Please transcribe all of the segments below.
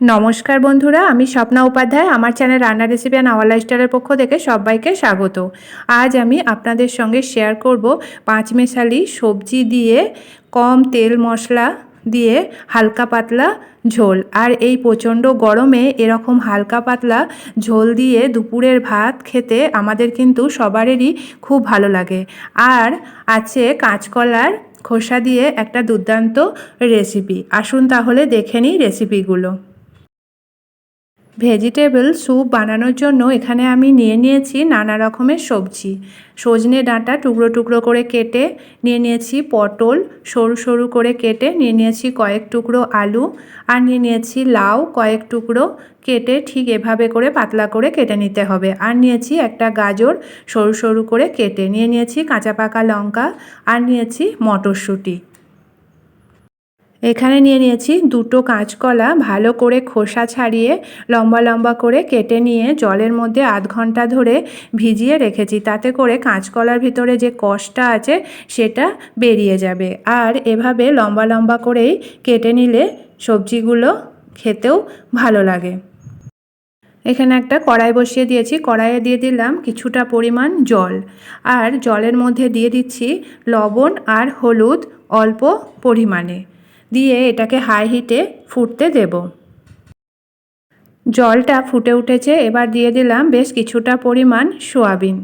নমস্কার বন্ধুরা, আমি স্বপ্না উপাধ্যায়। আমার চ্যানেল রান্না রেসিপি অ্যান্ড আওয়ার লাইফস্টাইলের পক্ষ থেকে সবাইকে স্বাগত। আজ আমি আপনাদের সঙ্গে শেয়ার করব পাঁচমেশালি সবজি দিয়ে কম তেল মশলা দিয়ে হালকা পাতলা ঝোল। আর এই প্রচণ্ড গরমে এরকম হালকা পাতলা ঝোল দিয়ে দুপুরের ভাত খেতে আমাদের কিন্তু সবারই খুব ভালো লাগে। আর আছে কাঁচকলার খোসা দিয়ে একটা দুর্দান্ত রেসিপি। আসুন তাহলে দেখে নিই রেসিপিগুলো। ভেজিটেবল স্যুপ বানানোর জন্য এখানে আমি নিয়ে নিয়েছি নানা রকমের সবজি। সজনে ডাঁটা টুকরো টুকরো করে কেটে নিয়ে নিয়েছি পটল, সরু সরু করে কেটে নিয়ে নিয়েছি কয়েক টুকরো আলু আর নিয়ে নিয়েছি লাউ, কয়েক টুকরো কেটে ঠিক এভাবে করে পাতলা করে কেটে নিতে হবে। আর নিয়েছি একটা গাজর সরু সরু করে কেটে নিয়ে নিয়েছি কাঁচা পাকা লঙ্কা আর নিয়েছি মটরশুঁটি। এখানে নিয়ে নিয়েছি দুটো কাঁচকলা ভালো করে খোসা ছাড়িয়ে, লম্বা লম্বা করে কেটে নিয়ে জলের মধ্যে আধ ঘণ্টা ধরে ভিজিয়ে রেখেছি। তাতে করে কাঁচকলার ভিতরে যে কষটা আছে সেটা বেরিয়ে যাবে। আর এভাবে লম্বা লম্বা করেই কেটে নিলে সবজিগুলো খেতেও ভালো লাগে। এখানে একটা কড়াই বসিয়ে দিয়েছি। কড়াইয়ে দিয়ে দিলাম কিছুটা পরিমাণ জল। আর জলের মধ্যে দিয়ে দিচ্ছি লবণ আর হলুদ অল্প পরিমাণে। দিয়ে এটাকে হাই হিটে ফুটতে দেব। জলটা ফুটে উঠেছে, এবার দিয়ে দিলাম বেশ কিছুটা পরিমাণ সোয়াবিন।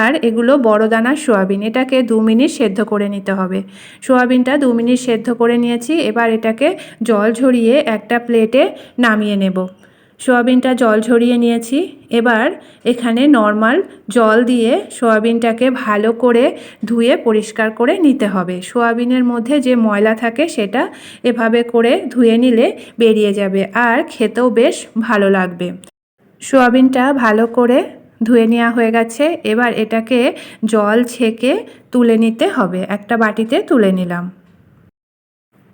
আর এগুলো বড় দানার সোয়াবিন, এটাকে দু মিনিট সেদ্ধ করে নিতে হবে। সোয়াবিনটা দু মিনিট সেদ্ধ করে নিয়েছি, এবার এটাকে জল ঝরিয়ে একটা প্লেটে নামিয়ে নেব। সোয়াবিনটা জল ঝরিয়ে নিয়েছি। এবার এখানে নর্মাল জল দিয়ে সোয়াবিনটাকে ভালো করে ধুয়ে পরিষ্কার করে নিতে হবে। সোয়াবিনের মধ্যে যে ময়লা থাকে সেটা এভাবে করে ধুয়ে নিলে বেরিয়ে যাবে আর খেতেও বেশ ভালো লাগবে। সোয়াবিনটা ভালো করে ধুয়ে নেওয়া হয়ে গেছে। এবার এটাকে জল ছেঁকে তুলে নিতে হবে। একটা বাটিতে তুলে নিলাম।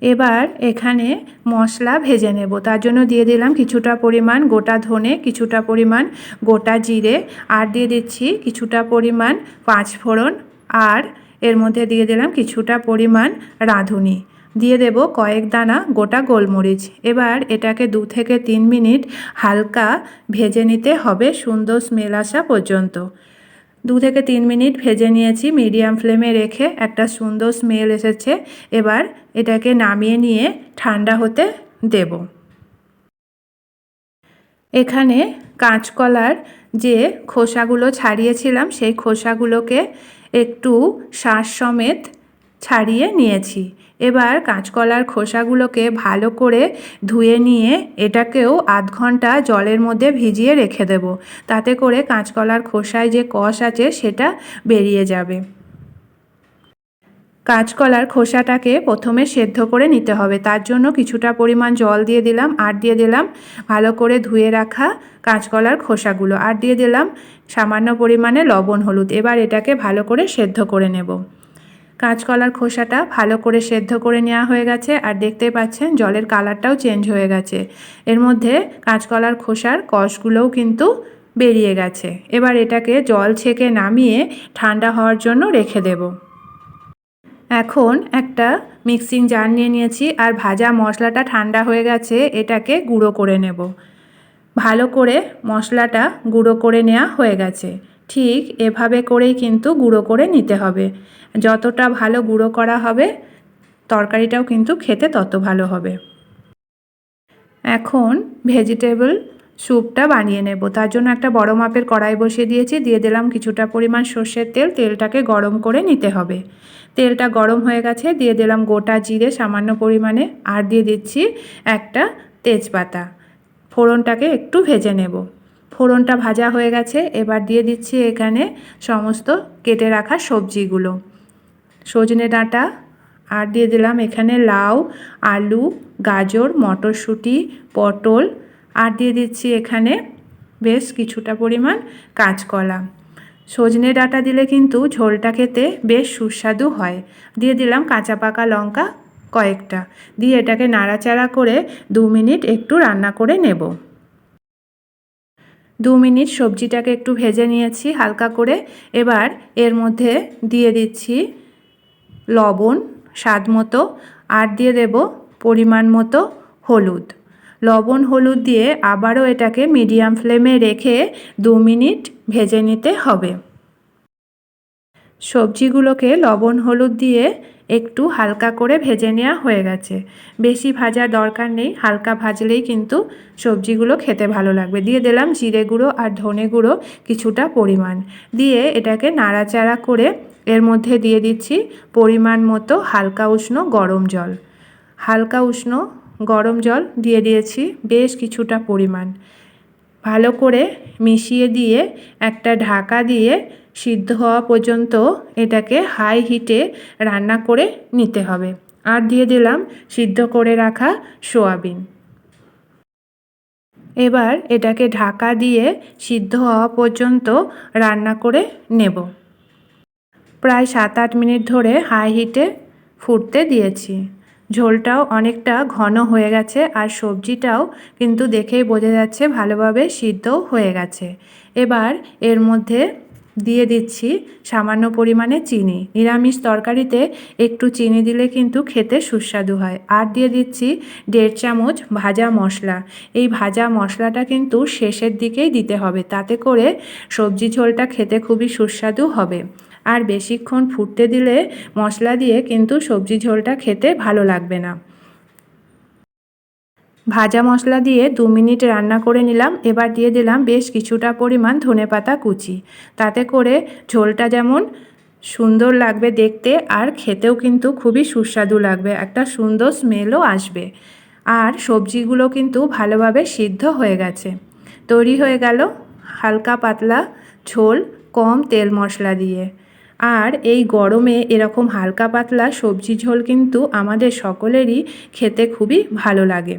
এবার এখানে মশলা ভেজে নেব। তার জন্য দিয়ে দিলাম কিছুটা পরিমাণ গোটা ধনে, কিছুটা পরিমাণ গোটা জিরে, আর দিয়ে দিচ্ছি কিছুটা পরিমাণ পাঁচ ফোড়ন, আর এর মধ্যে দিয়ে দিলাম কিছুটা পরিমাণ রাঁধুনি। দিয়ে দেব কয়েক দানা গোটা গোলমরিচ। এবার এটাকে দু থেকে তিন মিনিট হালকা ভেজে নিতে হবে সুন্দর স্মেল আসা পর্যন্ত। দু থেকে তিন মিনিট ভেজে নিয়েছি মিডিয়াম ফ্লেমে রেখে একটা সুন্দর স্মেল এসেছে। এবার এটাকে নামিয়ে নিয়ে ঠান্ডা হতে দেব। এখানে কাঁচকলার যে খোসাগুলো ছাড়িয়েছিলাম, সেই খোসাগুলোকে একটু শ্বাস সমেত ছাড়িয়ে নিয়েছি। এবার কাঁচকলার খোসাগুলোকে ভালো করে ধুয়ে নিয়ে এটাকেও আধ ঘণ্টা জলের মধ্যে ভিজিয়ে রেখে দেব। তাতে করে কাঁচকলার খোসায় যে কষ আছে সেটা বেরিয়ে যাবে। কাঁচকলার খোসাটাকে প্রথমে সেদ্ধ করে নিতে হবে। তার জন্য কিছুটা পরিমাণ জল দিয়ে দিলাম, আর দিয়ে দিলাম ভালো করে ধুয়ে রাখা কাঁচকলার খোসাগুলো। আর দিয়ে দিলাম সামান্য পরিমাণে লবণ, হলুদ। এবার এটাকে ভালো করে সেদ্ধ করে নেব। কাঁচকলার খোসাটা ভালো করে সেদ্ধ করে নেওয়া হয়ে গেছে আর দেখতেই পাচ্ছেন জলের কালারটাও চেঞ্জ হয়ে গেছে। এর মধ্যে কাঁচকলার খোসার কষগুলোও কিন্তু বেরিয়ে গেছে। এবার এটাকে জল ছেঁকে নামিয়ে ঠান্ডা হওয়ার জন্য রেখে দেব। এখন একটা মিক্সিং জার নিয়ে নিয়েছি আর ভাজা মশলাটা ঠান্ডা হয়ে গেছে এটাকে গুঁড়ো করে নেব। ভালো করে মশলাটা গুঁড়ো করে নেওয়া হয়ে গেছে। ঠিক এভাবে করেই কিন্তু গুঁড়ো করে নিতে হবে। যতটা ভালো গুঁড়ো করা হবে, তরকারিটাও কিন্তু খেতে তত ভালো হবে। এখন ভেজিটেবল স্যুপটা বানিয়ে নেব। তার জন্য একটা বড় মাপের কড়াই বসিয়ে দিয়েছি। দিয়ে দিলাম কিছুটা পরিমাণ সর্ষের তেল। তেলটাকে গরম করে নিতে হবে। তেলটা গরম হয়ে গেছে। দিয়ে দিলাম গোটা জিরে সামান্য পরিমাণে। আর দিয়ে দিচ্ছি একটা তেজপাতা। ফোড়নটাকে একটু ভেজে নেব। ফোড়নটা ভাজা হয়ে গেছে। এবার দিয়ে দিচ্ছি এখানে সমস্ত কেটে রাখা সবজিগুলো। সজনে ডাঁটা, আর দিয়ে দিলাম এখানে লাউ, আলু, গাজর, মটরশুঁটি, পটল, আর দিয়ে দিচ্ছি এখানে বেশ কিছুটা পরিমাণ কাঁচকলা। সজনে ডাঁটা দিলে কিন্তু ঝোলটা খেতে বেশ সুস্বাদু হয়। দিয়ে দিলাম কাঁচা পাকা লঙ্কা কয়েকটা। দিয়ে এটাকে নাড়াচাড়া করে দু মিনিট একটু রান্না করে নেব। দু মিনিট সবজিটাকে একটু ভেজে নিয়েছি হালকা করে। এবার এর মধ্যে দিয়ে দিচ্ছি লবণ স্বাদ মতো আর দিয়ে দেব পরিমাণ মতো হলুদ। লবণ হলুদ দিয়ে আবারও এটাকে মিডিয়াম ফ্লেমে রেখে দু মিনিট ভেজে নিতে হবে। সবজিগুলোকে লবণ হলুদ দিয়ে একটু হালকা করে ভেজে নেওয়া হয়ে গেছে। বেশি ভাজার দরকার নেই, হালকা ভাজলেই কিন্তু সবজিগুলো খেতে ভালো লাগবে। দিয়ে দিলাম জিরে গুঁড়ো আর ধনে গুঁড়ো কিছুটা পরিমাণ। দিয়ে এটাকে নাড়াচাড়া করে এর মধ্যে দিয়ে দিচ্ছি পরিমাণ মতো হালকা উষ্ণ গরম জল। হালকা উষ্ণ গরম জল দিয়ে দিয়েছি বেশ কিছুটা পরিমাণ। ভালো করে মিশিয়ে দিয়ে একটা ঢাকা দিয়ে সিদ্ধ হওয়া পর্যন্ত এটাকে হাই হিটে রান্না করে নিতে হবে। আর দিয়ে দিলাম সিদ্ধ করে রাখা সোয়াবিন। এবার এটাকে ঢাকা দিয়ে সিদ্ধ হওয়া পর্যন্ত রান্না করে নেব। প্রায় সাত আট মিনিট ধরে হাই হিটে ফুটতে দিয়েছি। ঝোলটাও অনেকটা ঘন হয়ে গেছে আর সবজিটাও কিন্তু দেখেই বোঝা যাচ্ছে ভালোভাবে সিদ্ধ হয়ে গেছে। এবার এর মধ্যে দিয়ে দিচ্ছি সামান্য পরিমাণে চিনি। নিরামিষ তরকারিতে একটু চিনি দিলে কিন্তু খেতে সুস্বাদু হয়। আর দিয়ে দিচ্ছি দেড় চামচ ভাজা মশলা। এই ভাজা মশলাটা কিন্তু শেষের দিকেই দিতে হবে। তাতে করে সবজি ঝোলটা খেতে খুবই সুস্বাদু হবে। আর বেশিক্ষণ ফুটতে দিলে মশলা দিয়ে কিন্তু সবজি ঝোলটা খেতে ভালো লাগবে না। ভাজা মশলা দিয়ে দু মিনিট রান্না করে নিলাম। এবার দিয়ে দিলাম বেশ কিছুটা পরিমাণ ধনেপাতা কুচি। তাতে করে ঝোলটা যেমন সুন্দর লাগবে দেখতে, আর খেতেও কিন্তু খুবই সুস্বাদু লাগবে। একটা সুন্দর স্মেলও আসবে। আর সবজিগুলো কিন্তু ভালোভাবে সিদ্ধ হয়ে গেছে। তৈরি হয়ে গেল হালকা পাতলা ঝোল কম তেল মশলা দিয়ে। আর এই গরমে এরকম হালকা পাতলা সবজি ঝোল কিন্তু আমাদের সকলেরই খেতে খুবই ভালো লাগে।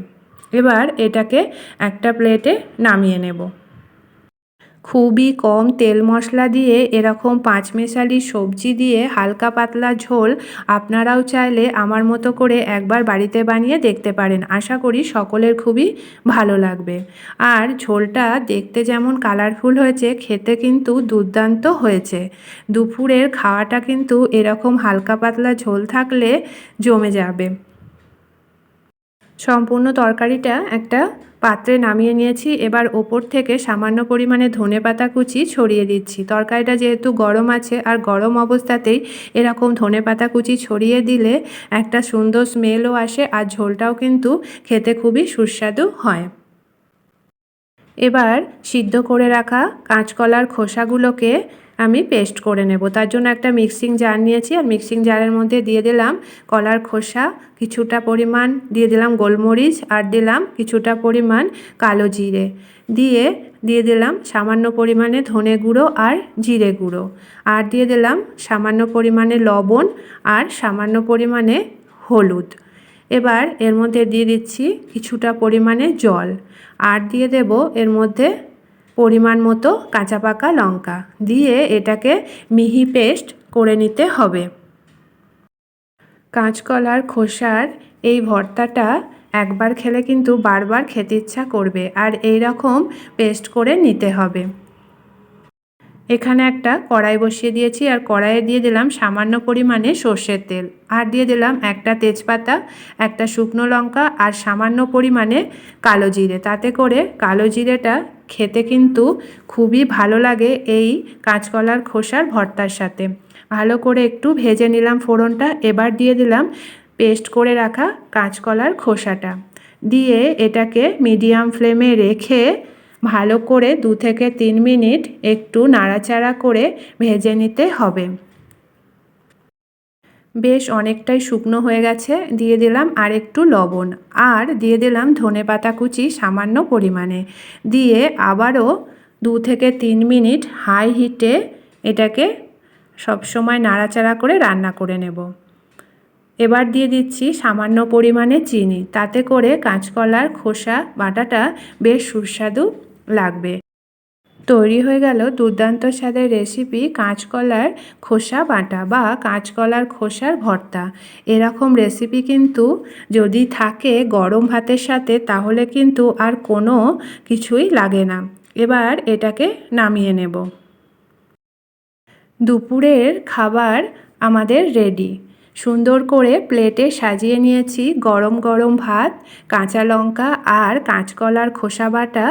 এবার এটাকে একটা প্লেটে নামিয়ে নেব। খুবই কম তেল মশলা দিয়ে এরকম পাঁচমেশালি সবজি দিয়ে হালকা পাতলা ঝোল আপনারাও চাইলে আমার মতো করে একবার বাড়িতে বানিয়ে দেখতে পারেন। আশা করি সকলের খুবই ভালো লাগবে। আর ঝোলটা দেখতে যেমন কালারফুল হয়েছে, খেতে কিন্তু দুর্দান্ত হয়েছে। দুপুরের খাওয়াটা কিন্তু এরকম হালকা পাতলা ঝোল থাকলে জমে যাবে। সম্পূর্ণ তরকারিটা একটা পাত্রে নামিয়ে নিয়েছি। এবার ওপর থেকে সামান্য পরিমাণে ধনে পাতা কুচি ছড়িয়ে দিচ্ছি। তরকারিটা যেহেতু গরম আছে আর গরম অবস্থাতেই এরকম ধনে পাতা কুচি ছড়িয়ে দিলে একটা সুন্দর স্মেলও আসে আর ঝোলটাও কিন্তু খেতে খুবই সুস্বাদু হয়। এবার সিদ্ধ করে রাখা কাঁচকলার খোসাগুলোকে আমি পেস্ট করে নেব। তার জন্য একটা মিক্সিং জার নিয়েছি আর মিক্সিং জারের মধ্যে দিয়ে দিলাম কলার খোসা, কিছুটা পরিমাণ দিয়ে দিলাম গোলমরিচ আর দিলাম কিছুটা পরিমাণ কালো জিরে। দিয়ে দিয়ে দিলাম সামান্য পরিমাণে ধনে গুঁড়ো আর জিরে গুঁড়ো। আর দিয়ে দিলাম সামান্য পরিমাণে লবণ আর সামান্য পরিমাণে হলুদ। এবার এর মধ্যে দিয়ে দিচ্ছি কিছুটা পরিমাণে জল। আর দিয়ে দেব এর মধ্যে পরিমাণ মতো কাঁচা পাকা লঙ্কা দিয়ে এটাকে মিহি পেস্ট করে নিতে হবে। কাঁচকলার খোসার এই ভর্তাটা একবার খেলে কিন্তু বারবার খেতে ইচ্ছা করবে আর এই রকম পেস্ট করে নিতে হবে। এখানে একটা কড়াই বসিয়ে দিয়েছি, আর কড়াইয়ে দিয়ে দিলাম সামান্য পরিমাণে সর্ষের তেল। আর দিয়ে দিলাম একটা তেজপাতা, একটা শুকনো লঙ্কা, আর সামান্য পরিমাণে কালো জিরে। তাতে করে কালো জিরেটা খেতে কিন্তু খুবই ভালো লাগে এই কাঁচকলার খোসার ভর্তার সাথে। ভালো করে একটু ভেজে নিলাম ফোড়নটা, এবার দিয়ে দিলাম পেস্ট করে রাখা কাঁচকলার খোসাটা। দিয়ে এটাকে মিডিয়াম ফ্লেমে রেখে ভালো করে দু থেকে তিন মিনিট একটু নাড়াচাড়া করে ভেজে নিতে হবে। বেশ অনেকটাই শুকনো হয়ে গেছে, দিয়ে দিলাম আর একটু লবণ। আর দিয়ে দিলাম ধনে পাতা কুচি সামান্য পরিমাণে। দিয়ে আবারও দু থেকে তিন মিনিট হাই হিটে এটাকে সবসময় নাড়াচাড়া করে রান্না করে নেব। এবার দিয়ে দিচ্ছি সামান্য পরিমাণে চিনি। তাতে করে কাঁচকলার খোসা বাটাটা বেশ সুস্বাদু লাগবে। তৈরি হয়ে গেল দুর্দান্ত স্বাদের রেসিপি কাঁচকলার খোসা বাটা বা কাঁচকলার খোসার ভর্তা। এরকম রেসিপি কিন্তু যদি থাকে গরম ভাতের সাথে তাহলে কিন্তু আর কোনো কিছুই লাগে না। এবার এটাকে নামিয়ে নেব। দুপুরের খাবার আমাদের রেডি সুন্দর করে প্লেটে সাজিয়ে নিয়েছি গরম গরম ভাত, কাঁচা লঙ্কা আর কাঁচকলার খোসা বাটা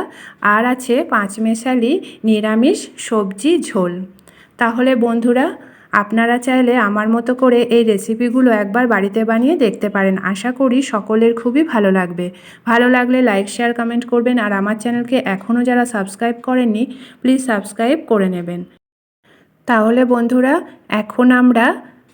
আর আছে পাঁচমেশালি নিরামিষ সবজি ঝোল। তাহলে বন্ধুরা, আপনারা চাইলে আমার মতো করে এই রেসিপিগুলো একবার বাড়িতে বানিয়ে দেখতে পারেন। আশা করি সকলের খুবই ভালো লাগবে। ভালো লাগলে লাইক, শেয়ার, কমেন্ট করবেন আর আমার চ্যানেলকে এখনও যারা সাবস্ক্রাইব করেননি, প্লিজ সাবস্ক্রাইব করে নেবেন। তাহলে বন্ধুরা, এখন আমরা